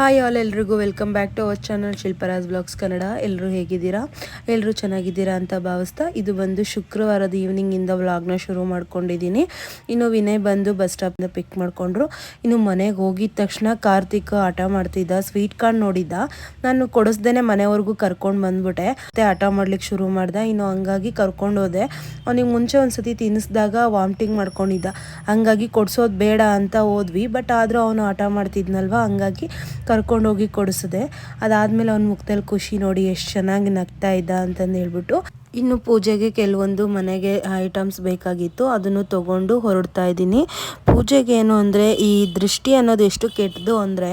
Hi all, ಎಲ್ರಿಗೂ welcome back to our channel Shilparaj blogs Kannada. ಎಲ್ಲರೂ ಹೇಗಿದ್ದೀರಾ? ಎಲ್ಲರೂ ಚೆನ್ನಾಗಿದ್ದೀರಾ ಅಂತ ಭಾವಿಸ್ತಾ ಇದು ಬಂದು ಶುಕ್ರವಾರದ ಈವ್ನಿಂಗಿಂದ ವ್ಲಾಗ್ನ ಶುರು ಮಾಡ್ಕೊಂಡಿದ್ದೀನಿ. ಇನ್ನು ವಿನಯ್ ಬಂದು ಬಸ್ ಸ್ಟಾಪ್ನ ಪಿಕ್ ಮಾಡಿಕೊಂಡ್ರು. ಇನ್ನು ಮನೆಗೆ ಹೋಗಿದ ತಕ್ಷಣ ಕಾರ್ತಿಕ್ ಆಟ ಮಾಡ್ತಿದ್ದ, ಸ್ವೀಟ್ ಕಾರ್ಡ್ ನೋಡಿದ್ದ. ನಾನು ಕೊಡಿಸ್ದೇನೆ ಮನೆವರೆಗೂ ಕರ್ಕೊಂಡು ಬಂದ್ಬಿಟ್ಟೆ. ಮತ್ತೆ ಆಟ ಮಾಡ್ಲಿಕ್ಕೆ ಶುರು ಮಾಡ್ದೆ. ಇನ್ನು ಹಂಗಾಗಿ ಕರ್ಕೊಂಡು ಹೋದೆ. ಅವನಿಗೆ ಮುಂಚೆ ಒಂದ್ಸತಿ ತಿನ್ನಿಸ್ದಾಗ ವಾಮಿಟಿಂಗ್ ಮಾಡ್ಕೊಂಡಿದ್ದ. ಹಂಗಾಗಿ ಕೊಡ್ಸೋದು ಬೇಡ ಅಂತ ಹೋದ್ವಿ. ಬಟ್ ಆದರೂ ಅವನು ಆಟ ಮಾಡ್ತಿದ್ನಲ್ವ? ಹಂಗಾಗಿ ಕರ್ಕೊಂಡೋಗಿ ಕೊಡಿಸಿದೆ. ಅದಾದಮೇಲೆ ಅವ್ನ ಮುಖದಲ್ಲಿ ಖುಷಿ ನೋಡಿ ಎಷ್ಟು ಚೆನ್ನಾಗಿ ನಗ್ತಾ ಇದ್ದ ಅಂತಂದು ಹೇಳ್ಬಿಟ್ಟು ಇನ್ನು ಪೂಜೆಗೆ ಕೆಲವೊಂದು ಮನೆಗೆ ಐಟಮ್ಸ್ ಬೇಕಾಗಿತ್ತು. ಅದನ್ನು ತಗೊಂಡು ಹೊರಡ್ತಾ ಇದ್ದೀನಿ. ಪೂಜೆಗೆ ಏನು ಅಂದರೆ ಈ ದೃಷ್ಟಿ ಅನ್ನೋದು ಎಷ್ಟು ಕೆಟ್ಟದು ಅಂದರೆ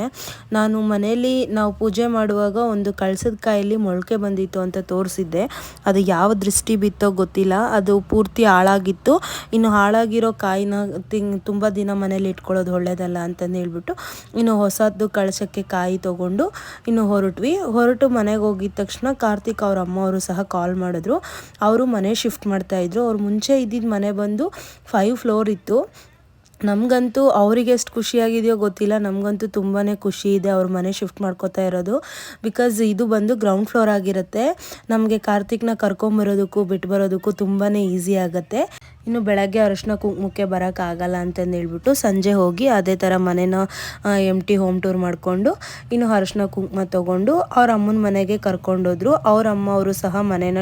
ನಾನು ಮನೆಯಲ್ಲಿ ನಾವು ಪೂಜೆ ಮಾಡುವಾಗ ಒಂದು ಕಳ್ಸದ ಕಾಯಲ್ಲಿ ಮೊಳಕೆ ಬಂದಿತ್ತು ಅಂತ ತೋರಿಸಿದ್ದೆ. ಅದು ಯಾವ ದೃಷ್ಟಿ ಬಿತ್ತೋ ಗೊತ್ತಿಲ್ಲ. ಅದು ಪೂರ್ತಿ ಹಾಳಾಗಿತ್ತು. ಇನ್ನು ಹಾಳಾಗಿರೋ ಕಾಯಿನ ತಿಂಗ್ ತುಂಬ ದಿನ ಮನೇಲಿ ಇಟ್ಕೊಳ್ಳೋದು ಒಳ್ಳೇದಲ್ಲ ಅಂತಂದು ಹೇಳ್ಬಿಟ್ಟು ಇನ್ನು ಹೊಸದ್ದು ಕಳಸಕ್ಕೆ ಕಾಯಿ ತೊಗೊಂಡು ಇನ್ನು ಹೊರಟ್ವಿ. ಹೊರಟು ಮನೆಗೆ ಹೋಗಿದ ತಕ್ಷಣ ಕಾರ್ತಿಕ್ ಅವ್ರ ಅಮ್ಮ ಅವರು ಸಹ ಕಾಲ್ ಮಾಡಿದ್ರು. ಅವರು ಮನೆ ಶಿಫ್ಟ್ ಮಾಡ್ತಾಯಿದ್ರು ಅವ್ರು ಮುಂಚೆ ಇದ್ದಿದ್ದ ಮನೆ ಬಂದು ಫೈವ್ ಫ್ಲೋರ್ ಇತ್ತು. ನಮಗಂತೂ ಅವರಿಗೆ ಎಷ್ಟು ಖುಷಿಯಾಗಿದೆಯೋ ಗೊತ್ತಿಲ್ಲ. ನಮಗಂತೂ ತುಂಬಾ ಖುಷಿ ಇದೆ ಅವ್ರ ಮನೆ ಶಿಫ್ಟ್ ಮಾಡ್ಕೋತಾ ಇರೋದು. ಬಿಕಾಸ್ ಇದು ಬಂದು ಗ್ರೌಂಡ್ ಫ್ಲೋರ್ ಆಗಿರುತ್ತೆ. ನಮಗೆ ಕಾರ್ತಿಕ್ನ ಕರ್ಕೊಂಬರೋದಕ್ಕೂ ಬಿಟ್ಟು ಬರೋದಕ್ಕೂ ತುಂಬಾ ಈಸಿ ಆಗುತ್ತೆ. ಇನ್ನು ಬೆಳಗ್ಗೆ ಅರಶಿನ ಕುಂಕುಮಕ್ಕೆ ಬರೋಕ್ಕಾಗಲ್ಲ ಅಂತಂದು ಹೇಳ್ಬಿಟ್ಟು ಸಂಜೆ ಹೋಗಿ ಅದೇ ಥರ ಮನೇನ ಎಂ ಟಿ ಹೋಮ್ ಟೂರ್ ಮಾಡಿಕೊಂಡು ಇನ್ನು ಅರಶಿನ ಕುಂಕುಮ ತೊಗೊಂಡು ಅವ್ರ ಅಮ್ಮನ ಮನೆಗೆ ಕರ್ಕೊಂಡೋದ್ರು. ಅವ್ರ ಅಮ್ಮ ಅವರು ಸಹ ಮನೇನ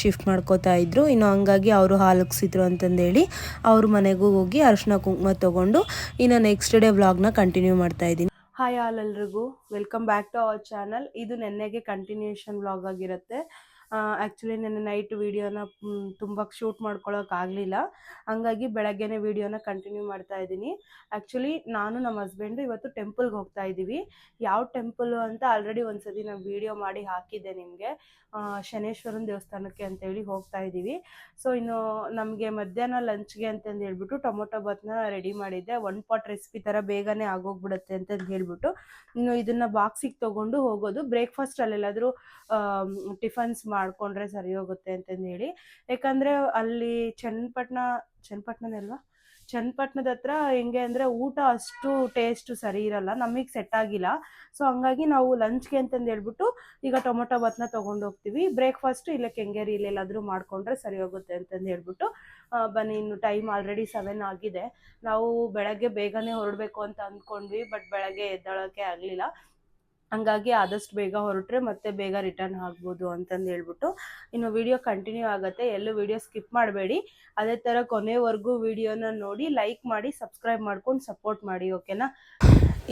ಶಿಫ್ಟ್ ಮಾಡ್ಕೋತಾ ಇದ್ರು. ಇನ್ನು ಹಂಗಾಗಿ ಅವರು ಹಾಲಕ್ಸಿದ್ರು ಅಂತಂದೇಳಿ ಅವ್ರ ಮನೆಗೂ ಹೋಗಿ ಅರಶಿನ ಕುಂಕುಮ ತೊಗೊಂಡು ಇನ್ನು ನೆಕ್ಸ್ಟ್ ಡೇ ವ್ಲಾಗ್ನ ಕಂಟಿನ್ಯೂ ಮಾಡ್ತಾ ಇದ್ದೀನಿ. ಹಾಯ್ ಆಲ್ ಎಲ್ರಿಗೂ. Welcome back to our channel ಇದು ನೆನ್ನೆಗೆ ಕಂಟಿನ್ಯೂಷನ್ ವ್ಲಾಗ್ ಆಗಿರುತ್ತೆ. ಆ್ಯಕ್ಚುಲಿ ನೆನ್ನೆ ನೈಟ್ ವೀಡಿಯೋನ ತುಂಬ ಶೂಟ್ ಮಾಡ್ಕೊಳ್ಳೋಕ್ಕಾಗಲಿಲ್ಲ ಹಂಗಾಗಿ ಬೆಳಗ್ಗೆನೇ ವೀಡಿಯೋನ ಕಂಟಿನ್ಯೂ ಮಾಡ್ತಾ ಇದ್ದೀನಿ. ಆ್ಯಕ್ಚುಲಿ ನಾನು ನಮ್ಮ ಹಸ್ಬೆಂಡು ಇವತ್ತು ಟೆಂಪಲ್ಗೆ ಹೋಗ್ತಾ ಇದ್ದೀವಿ. ಯಾವ ಟೆಂಪಲ್ ಅಂತ ಆಲ್ರೆಡಿ ಒಂದ್ಸತಿ ನಾನು ವೀಡಿಯೋ ಮಾಡಿ ಹಾಕಿದ್ದೆ ನಿಮಗೆ. ಶನೇಶ್ವರನ ದೇವಸ್ಥಾನಕ್ಕೆ ಅಂತೇಳಿ ಹೋಗ್ತಾ ಇದ್ದೀವಿ. ಸೊ ಇನ್ನು ನಮಗೆ ಮಧ್ಯಾಹ್ನ ಲಂಚ್ಗೆ ಅಂತಂದು ಹೇಳ್ಬಿಟ್ಟು ಟೊಮೊಟೊ ಬತ್ನ ರೆಡಿ ಮಾಡಿದ್ದೆ. ಒನ್ ಪಾಟ್ ರೆಸಿಪಿ ಥರ ಬೇಗನೆ ಆಗೋಗ್ಬಿಡುತ್ತೆ ಅಂತಂದು ಹೇಳ್ಬಿಟ್ಟು ಇನ್ನು ಇದನ್ನು ಬಾಕ್ಸಿಗೆ ತೊಗೊಂಡು ಹೋಗೋದು. ಬ್ರೇಕ್ಫಾಸ್ಟ್ ಅಲ್ಲೆಲ್ಲಾದರೂ ಟಿಫನ್ಸ್ ಮಾಡಿಕೊಂಡ್ರೆ ಸರಿ ಹೋಗುತ್ತೆ ಅಂತಂದು ಹೇಳಿ. ಯಾಕಂದರೆ ಅಲ್ಲಿ ಚನ್ನಪಟ್ಟಣ ಚನ್ನಪಟ್ಟಣನೇ ಅಲ್ವಾ? ಚನ್ನಪಟ್ಟಣದ ಹತ್ರ ಹೆಂಗೆ ಅಂದರೆ ಊಟ ಅಷ್ಟು ಟೇಸ್ಟು ಸರಿ ಇರಲ್ಲ, ನಮಗೆ ಸೆಟ್ ಆಗಿಲ್ಲ. ಸೊ ಹಂಗಾಗಿ ನಾವು ಲಂಚ್ಗೆ ಅಂತಂದು ಹೇಳ್ಬಿಟ್ಟು ಈಗ ಟೊಮೊಟೊ ಬಾತ್ನ ತೊಗೊಂಡು ಹೋಗ್ತೀವಿ. ಬ್ರೇಕ್ಫಾಸ್ಟ್ ಇಲ್ಲ ಕೆಂಗೇರಿ ಇಲ್ಲೆಲ್ಲಾದರೂ ಮಾಡಿಕೊಂಡ್ರೆ ಸರಿ ಹೋಗುತ್ತೆ ಅಂತಂದು ಹೇಳ್ಬಿಟ್ಟು ಬನ್ನಿ ಇನ್ನು ಟೈಮ್ ಆಲ್ರೆಡಿ ಸೆವೆನ್ ಆಗಿದೆ. ನಾವು ಬೆಳಗ್ಗೆ ಬೇಗನೆ ಹೊರಡಬೇಕು ಅಂತ ಅಂದ್ಕೊಂಡ್ವಿ ಬಟ್ ಬೆಳಗ್ಗೆ ಎದ್ದೊಳಕ್ಕೆ ಆಗಲಿಲ್ಲ. ಹಂಗಾಗಿ ಆದಷ್ಟು ಬೇಗ ಹೊರಟ್ರೆ ಮತ್ತೆ ಬೇಗ ರಿಟರ್ನ್ ಆಗ್ಬೋದು ಅಂತಂದು ಹೇಳ್ಬಿಟ್ಟು ಇನ್ನು ವಿಡಿಯೋ ಕಂಟಿನ್ಯೂ ಆಗುತ್ತೆ, ಎಲ್ಲೂ ವಿಡಿಯೋ ಸ್ಕಿಪ್ ಮಾಡಬೇಡಿ. ಅದೇ ಥರ ಕೊನೆವರೆಗೂ ವಿಡಿಯೋನ ನೋಡಿ ಲೈಕ್ ಮಾಡಿ ಸಬ್ಸ್ಕ್ರೈಬ್ ಮಾಡ್ಕೊಂಡು ಸಪೋರ್ಟ್ ಮಾಡಿ ಓಕೆನಾ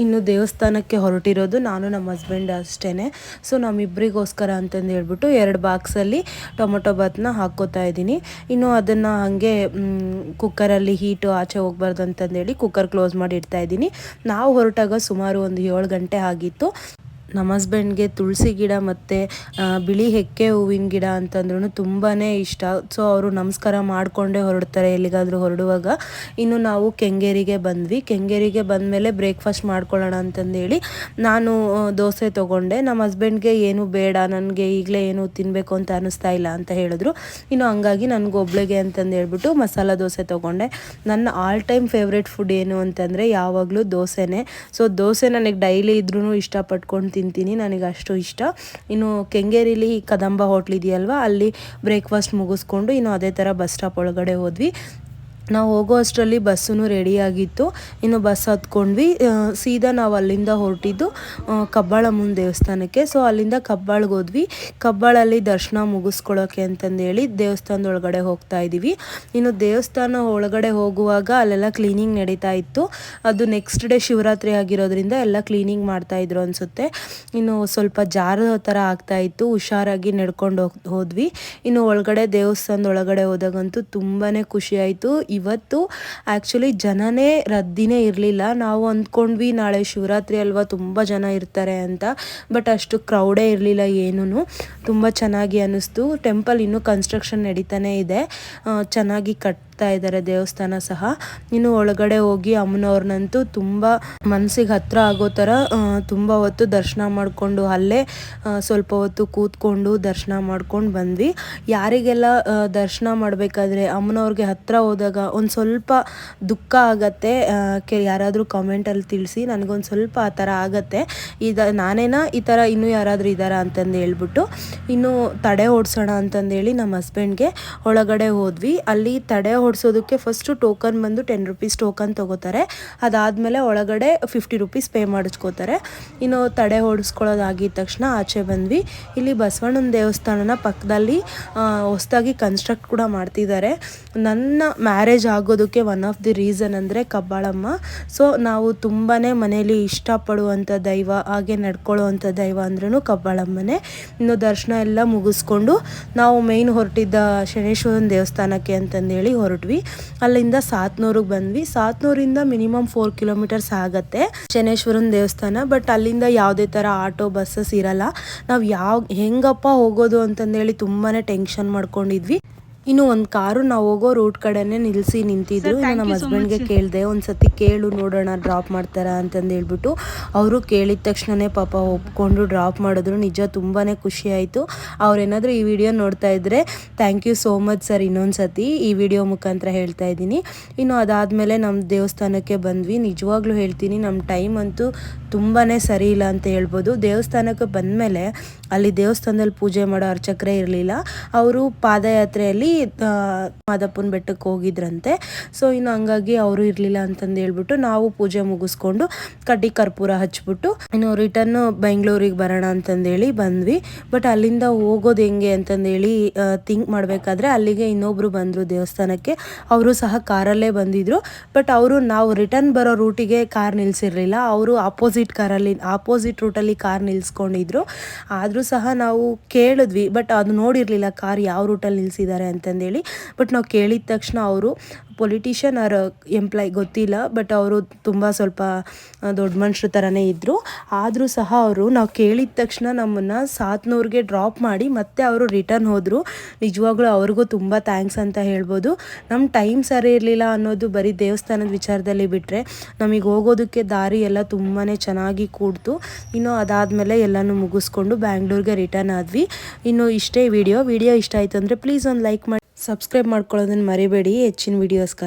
ಇನ್ನು ದೇವಸ್ಥಾನಕ್ಕೆ ಹೊರಟಿರೋದು ನಾನು, ನಮ್ಮ ಹಸ್ಬೆಂಡ್ ಅಷ್ಟೇ ಸೊ ನಮ್ಮಿಬ್ಬರಿಗೋಸ್ಕರ ಅಂತಂದು ಹೇಳ್ಬಿಟ್ಟು ಎರಡು ಬಾಕ್ಸಲ್ಲಿ ಟೊಮೊಟೊ ಬಾತ್ನ ಹಾಕ್ಕೋತಾ ಇದ್ದೀನಿ. ಇನ್ನು ಅದನ್ನು ಹಾಗೆ ಕುಕ್ಕರಲ್ಲಿ ಹೀಟು ಆಚೆ ಹೋಗ್ಬಾರ್ದು ಅಂತಂದೇಳಿ ಕುಕ್ಕರ್ ಕ್ಲೋಸ್ ಮಾಡಿ ಇಡ್ತಾ ಇದ್ದೀನಿ. ನಾವು ಹೊರಟಾಗ ಸುಮಾರು ಒಂದು ಏಳು ಗಂಟೆ ಆಗಿತ್ತು. ನಮ್ಮ ಹಸ್ಬೆಂಡ್ಗೆ ತುಳಸಿ ಗಿಡ ಮತ್ತು ಬಿಳಿ ಹೆಕ್ಕೆ ಹೂವಿನ ಗಿಡ ಅಂತಂದ್ರೂ ತುಂಬಾ ಇಷ್ಟ. ಸೊ ಅವರು ನಮಸ್ಕಾರ ಮಾಡಿಕೊಂಡೇ ಹೊರಡ್ತಾರೆ ಎಲ್ಲಿಗಾದರೂ ಹೊರಡುವಾಗ. ಇನ್ನು ನಾವು ಕೆಂಗೇರಿಗೆ ಬಂದ್ವಿ. ಕೆಂಗೇರಿಗೆ ಬಂದಮೇಲೆ ಬ್ರೇಕ್ಫಾಸ್ಟ್ ಮಾಡ್ಕೊಳ್ಳೋಣ ಅಂತಂದೇಳಿ ನಾನು ದೋಸೆ ತೊಗೊಂಡೆ. ನಮ್ಮ ಹಸ್ಬೆಂಡ್ಗೆ ಏನು ಬೇಡ, ನನಗೆ ಈಗಲೇ ಏನು ತಿನ್ನಬೇಕು ಅಂತ ಅನ್ನಿಸ್ತಾ ಇಲ್ಲ ಅಂತ ಹೇಳಿದ್ರು. ಇನ್ನು ಹಂಗಾಗಿ ನನಗೆ ಒಬ್ಳಿಗೆ ಅಂತಂದು ಹೇಳ್ಬಿಟ್ಟು ಮಸಾಲ ದೋಸೆ ತೊಗೊಂಡೆ. ನನ್ನ ಆಲ್ ಟೈಮ್ ಫೇವ್ರೆಟ್ ಫುಡ್ ಏನು ಅಂತಂದರೆ ಯಾವಾಗಲೂ ದೋಸೆನೇ. ಸೊ ದೋಸೆ ನನಗೆ ಡೈಲಿ ಇದ್ರೂ ಇಷ್ಟಪಟ್ಕೊಂಡು ತಿಂತೀನಿ, ನನಗೆ ಅಷ್ಟು ಇಷ್ಟ. ಇನ್ನು ಕೆಂಗೇರಿಲಿ ಕದಂಬ ಹೋಟ್ಲ್ ಇದೆಯಲ್ವ, ಅಲ್ಲಿ ಬ್ರೇಕ್ಫಾಸ್ಟ್ ಮುಗಿಸ್ಕೊಂಡು ಇನ್ನು ಅದೇ ಥರ ಬಸ್ ಸ್ಟಾಪ್ ಒಳಗಡೆ ಹೋದ್ವಿ. ನಾವು ಹೋಗೋ ಅಷ್ಟರಲ್ಲಿ ಬಸ್ಸೂ ರೆಡಿಯಾಗಿತ್ತು ಇನ್ನು ಬಸ್ ಹತ್ಕೊಂಡ್ವಿ. ಸೀದಾ ನಾವು ಅಲ್ಲಿಂದ ಹೊರಟಿದ್ದು ಕಬ್ಬಾಳಮ್ಮನ ದೇವಸ್ಥಾನಕ್ಕೆ. ಸೊ ಅಲ್ಲಿಂದ ಕಬ್ಬಾಳ್ಗೆ ಹೋದ್ವಿ. ಕಬ್ಬಾಳಲ್ಲಿ ದರ್ಶನ ಮುಗಿಸ್ಕೊಳ್ಳೋಕೆ ಅಂತಂದೇಳಿ ದೇವಸ್ಥಾನದ ಒಳಗಡೆ ಹೋಗ್ತಾ ಇದ್ದೀವಿ ಇನ್ನು ದೇವಸ್ಥಾನ ಒಳಗಡೆ ಹೋಗುವಾಗ ಅಲ್ಲೆಲ್ಲ ಕ್ಲೀನಿಂಗ್ ನಡೀತಾ ಇತ್ತು. ಅದು ನೆಕ್ಸ್ಟ್ ಡೇ ಶಿವರಾತ್ರಿ ಆಗಿರೋದ್ರಿಂದ ಎಲ್ಲ ಕ್ಲೀನಿಂಗ್ ಮಾಡ್ತಾಯಿದ್ರು ಅನಿಸುತ್ತೆ. ಇನ್ನು ಸ್ವಲ್ಪ ಜಾರ ಥರ ಆಗ್ತಾ ಇತ್ತು. ಹುಷಾರಾಗಿ ನಡ್ಕೊಂಡು ಹೋಗಿ, ಹೋದ್ವಿ. ಇನ್ನು ಒಳಗಡೆ ದೇವಸ್ಥಾನದ ಒಳಗಡೆ ಹೋದಾಗಂತೂ ತುಂಬಾ ಖುಷಿ ಆಯಿತು. ಇವತ್ತು ಆ್ಯಕ್ಚುಲಿ ಜನನೇ ರದ್ದಿನೇ ಇರಲಿಲ್ಲ. ನಾವು ಅಂದ್ಕೊಂಡ್ವಿ ನಾಳೆ ಶಿವರಾತ್ರಿ ಅಲ್ವಾ, ತುಂಬ ಜನ ಇರ್ತಾರೆ ಅಂತ. ಬಟ್ ಅಷ್ಟು ಕ್ರೌಡೇ ಇರಲಿಲ್ಲ ಏನೂ ತುಂಬ ಚೆನ್ನಾಗಿ ಅನ್ನಿಸ್ತು ಟೆಂಪಲ್ ಇನ್ನೂ ಕನ್ಸ್ಟ್ರಕ್ಷನ್ ನಡೀತಾನೆ ಇದೆ. ಚೆನ್ನಾಗಿ ಕಟ್ ಕಟ್ತಾ ಇದ್ದಾರೆ ದೇವಸ್ಥಾನ ಸಹ. ಇನ್ನು ಒಳಗಡೆ ಹೋಗಿ ಅಮ್ಮನವ್ರನ್ನಂತೂ ತುಂಬ ಮನಸ್ಸಿಗೆ ಹತ್ರ ಆಗೋ ಥರ ತುಂಬ ಹೊತ್ತು ದರ್ಶನ ಮಾಡಿಕೊಂಡು ಅಲ್ಲೇ ಸ್ವಲ್ಪ ಹೊತ್ತು ಕೂತ್ಕೊಂಡು ದರ್ಶನ ಮಾಡ್ಕೊಂಡು ಬಂದ್ವಿ. ಯಾರಿಗೆಲ್ಲ ದರ್ಶನ ಮಾಡಬೇಕಾದ್ರೆ ಅಮ್ಮನವ್ರಿಗೆ ಹತ್ರ ಹೋದಾಗ ಒಂದು ಸ್ವಲ್ಪ ದುಃಖ ಆಗತ್ತೆ ಕೆ, ಯಾರಾದರೂ ಕಾಮೆಂಟಲ್ಲಿ ತಿಳಿಸಿ, ನನಗೊಂದು ಸ್ವಲ್ಪ ಆ ಥರ ಆಗತ್ತೆ. ಇದು, ನಾನೇನ ಈ ಥರ ಇನ್ನೂ ಯಾರಾದರೂ ಇದ್ದಾರಾ ಅಂತಂದು ಹೇಳ್ಬಿಟ್ಟು, ಇನ್ನು ತಡೆ ಓಡಿಸೋಣ ಅಂತಂದೇಳಿ ನಮ್ಮ ಹಸ್ಬೆಂಡ್ಗೆ ಒಳಗಡೆ ಹೋದ್ವಿ. ಅಲ್ಲಿ ತಡೆ ಓಡಿಸೋದಕ್ಕೆ ಫಸ್ಟು ಟೋಕನ್ ಬಂದು ಟೆನ್ ರುಪೀಸ್ ಟೋಕನ್ ತೊಗೋತಾರೆ. ಅದಾದಮೇಲೆ ಒಳಗಡೆ ಫಿಫ್ಟಿ ರುಪೀಸ್ ಪೇ ಮಾಡಿಸ್ಕೋತಾರೆ. ಇನ್ನು ತಡೆ ಓಡಿಸ್ಕೊಳ್ಳೋದಾಗಿದ್ದ ತಕ್ಷಣ ಆಚೆ ಬಂದ್ವಿ. ಇಲ್ಲಿ ಬಸವಣ್ಣನ ದೇವಸ್ಥಾನನ ಪಕ್ಕದಲ್ಲಿ ಹೊಸದಾಗಿ ಕನ್ಸ್ಟ್ರಕ್ಟ್ ಕೂಡ ಮಾಡ್ತಿದ್ದಾರೆ. ನನ್ನ ಮ್ಯಾರೇಜ್ ಆಗೋದಕ್ಕೆ ಒನ್ ಆಫ್ ದಿ ರೀಸನ್ ಅಂದರೆ ಕಬ್ಬಾಳಮ್ಮ. ಸೊ ನಾವು ತುಂಬಾ ಮನೆಯಲ್ಲಿ ಇಷ್ಟಪಡುವಂಥ ದೈವ, ಹಾಗೆ ನಡ್ಕೊಳ್ಳುವಂಥ ದೈವ ಅಂದ್ರೂ ಕಬ್ಬಾಳಮ್ಮನೇ. ಇನ್ನು ದರ್ಶನ ಎಲ್ಲ ಮುಗಿಸ್ಕೊಂಡು ನಾವು ಮೇಯ್ನ್ ಹೊರಟಿದ್ದ ಶನೇಶ್ವರನ ದೇವಸ್ಥಾನಕ್ಕೆ ಅಂತಂದೇಳಿ ಹೊರಟ್ವಿ. ಅಲ್ಲಿಂದ ಸಾತ್ನೂರಿಗೆ ಬಂದ್ವಿ. ಸಾತ್ನೂರಿಂದ ಮಿನಿಮಮ್ ಫೋರ್ ಕಿಲೋಮೀಟರ್ಸ್ ಆಗತ್ತೆ ಶನೇಶ್ವರನ ದೇವಸ್ಥಾನ, ಬಟ್ ಅಲ್ಲಿಂದ ಯಾವುದೇ ಥರ ಆಟೋ, ಬಸ್ಸಸ್ ಇರಲ್ಲ. ನಾವು ಯಾವ, ಹೆಂಗಪ್ಪ ಹೋಗೋದು ಅಂತಂದೇಳಿ ತುಂಬಾ ಟೆನ್ಷನ್ ಮಾಡ್ಕೊಂಡಿದ್ವಿ. ಇನ್ನು ಒಂದು ಕಾರು ನಾವು ಹೋಗೋ ರೂಟ್ ಕಡೆನೆ ನಿಲ್ಲಿಸಿ ನಿಂತಿದ್ರು. ಇನ್ನು ನಮ್ಮ ಹಸ್ಬೆಂಡ್ಗೆ ಕೇಳಿದೆ ಒಂದು ಸತಿ ಕೇಳು ನೋಡೋಣ ಡ್ರಾಪ್ ಮಾಡ್ತಾರಾ ಅಂತಂದು ಹೇಳ್ಬಿಟ್ಟು ಅವರು ಕೇಳಿದ ತಕ್ಷಣನೇ ಪಾಪ ಒಪ್ಕೊಂಡು ಡ್ರಾಪ್ ಮಾಡಿದ್ರು. ನಿಜ ತುಂಬಾ ಖುಷಿ ಆಯಿತು. ಅವ್ರೇನಾದರೂ ಈ ವಿಡಿಯೋ ನೋಡ್ತಾ ಇದ್ದರೆ thank you so much sir ಇನ್ನೊಂದು ಸತಿ ಈ ವಿಡಿಯೋ ಮುಖಾಂತರ ಹೇಳ್ತಾ ಇದ್ದೀನಿ. ಇನ್ನು ಅದಾದಮೇಲೆ ನಮ್ಮ ದೇವಸ್ಥಾನಕ್ಕೆ ಬಂದ್ವಿ. ನಿಜವಾಗ್ಲೂ ಹೇಳ್ತೀನಿ ನಮ್ಮ ಟೈಮ್ ಅಂತೂ ತುಂಬಾ ಸರಿ ಇಲ್ಲ ಅಂತ ಹೇಳ್ಬೋದು. ದೇವಸ್ಥಾನಕ್ಕೆ ಬಂದಮೇಲೆ ಅಲ್ಲಿ ದೇವಸ್ಥಾನದಲ್ಲಿ ಪೂಜೆ ಮಾಡೋ ಅರ್ಚಕರೇ ಇರಲಿಲ್ಲ. ಅವರು ಪಾದಯಾತ್ರೆಯಲ್ಲಿ ಮಾದಪ್ಪನ ಬೆಟ್ಟಕ್ಕೆ ಹೋಗಿದ್ರಂತೆ. ಸೊ ಇನ್ನು ಹಂಗಾಗಿ ಅವರು ಇರಲಿಲ್ಲ ಅಂತಂದು ಹೇಳ್ಬಿಟ್ಟು ನಾವು ಪೂಜೆ ಮುಗಿಸ್ಕೊಂಡು ಕಡ್ಡಿ ಕರ್ಪೂರ ಹಚ್ಬಿಟ್ಟು ಇನ್ನು ರಿಟರ್ನ್ ಬೆಂಗಳೂರಿಗೆ ಬರೋಣ ಅಂತಂದೇಳಿ ಬಂದ್ವಿ. ಬಟ್ ಅಲ್ಲಿಂದ ಹೋಗೋದು ಹೆಂಗೆ ಅಂತಂದೇಳಿ ಥಿಂಕ್ ಮಾಡಬೇಕಾದ್ರೆ ಅಲ್ಲಿಗೆ ಇನ್ನೊಬ್ರು ಬಂದರು ದೇವಸ್ಥಾನಕ್ಕೆ. ಅವರು ಸಹ ಕಾರಲ್ಲೇ ಬಂದಿದ್ರು. ಬಟ್ ಅವರು ನಾವು ರಿಟರ್ನ್ ಬರೋ ರೂಟಿಗೆ ಕಾರ್ ನಿಲ್ಸಿರ್ಲಿಲ್ಲ. ಅವರು ಆಪೋಸಿಟ್ ಕಾರಲ್ಲಿ ಆಪೋಸಿಟ್ ರೂಟಲ್ಲಿ ಕಾರ್ ನಿಲ್ಸ್ಕೊಂಡಿದ್ರು. ಆದರೂ ಸಹ ನಾವು ಕೇಳಿದ್ವಿ. ಬಟ್ ಅದು ನೋಡಿರಲಿಲ್ಲ ಕಾರ್ ಯಾವ ರೂಟಲ್ಲಿ ನಿಲ್ಸಿದ್ದಾರೆ ಅಂತಂದೇಳಿ ಬಟ್ ನಾವು ಕೇಳಿದ ತಕ್ಷಣ ಅವರು ಪೊಲಿಟಿಷಿಯನ್ ಆರ್ ಎಂಪ್ಲಾಯ್ ಗೊತ್ತಿಲ್ಲ ಬಟ್ ಅವರು ತುಂಬ ಸ್ವಲ್ಪ ದೊಡ್ಡ ಮನುಷ್ಯರ ಥರನೇ ಇದ್ದರು ಆದರೂ ಸಹ ಅವರು ನಾವು ಕೇಳಿದ ತಕ್ಷಣ ನಮ್ಮನ್ನು ಸಾತ್ನೂರಿಗೆ ಡ್ರಾಪ್ ಮಾಡಿ ಮತ್ತೆ ಅವರು ರಿಟರ್ನ್ ಹೋದರು. ನಿಜವಾಗ್ಲೂ ಅವ್ರಿಗೂ ತುಂಬ ಥ್ಯಾಂಕ್ಸ್ ಅಂತ ಹೇಳ್ಬೋದು. ನಮ್ಮ ಟೈಮ್ ಸರಿ ಇರಲಿಲ್ಲ ಅನ್ನೋದು ಬರೀ ದೇವಸ್ಥಾನದ ವಿಚಾರದಲ್ಲಿ ಬಿಟ್ಟರೆ ನಮಗೆ ಹೋಗೋದಕ್ಕೆ ದಾರಿ ಎಲ್ಲ ತುಂಬಾ ಚೆನ್ನಾಗಿ ಕೂಡ್ತು. ಇನ್ನು ಅದಾದಮೇಲೆ ಎಲ್ಲನೂ ಮುಗಿಸ್ಕೊಂಡು ಬ್ಯಾಂಗ್ಳೂರಿಗೆ ರಿಟರ್ನ್ ಆದ್ವಿ. ಇನ್ನು ಇಷ್ಟೇ ವಿಡಿಯೋ ವಿಡಿಯೋ ಇಷ್ಟ ಆಯಿತು ಅಂದರೆ ಪ್ಲೀಸ್ ಒಂದು ಲೈಕ್ ಮಾಡಿ. ಸಬ್ಸ್ಕ್ರೈಬ್ ಮಾಡ್ಕೊಳ್ಳೋದನ್ನು ಮರಿಬೇಡಿ. ಹೆಚ್ಚಿನ ವೀಡಿಯೋಸ್ಗಾಗಿ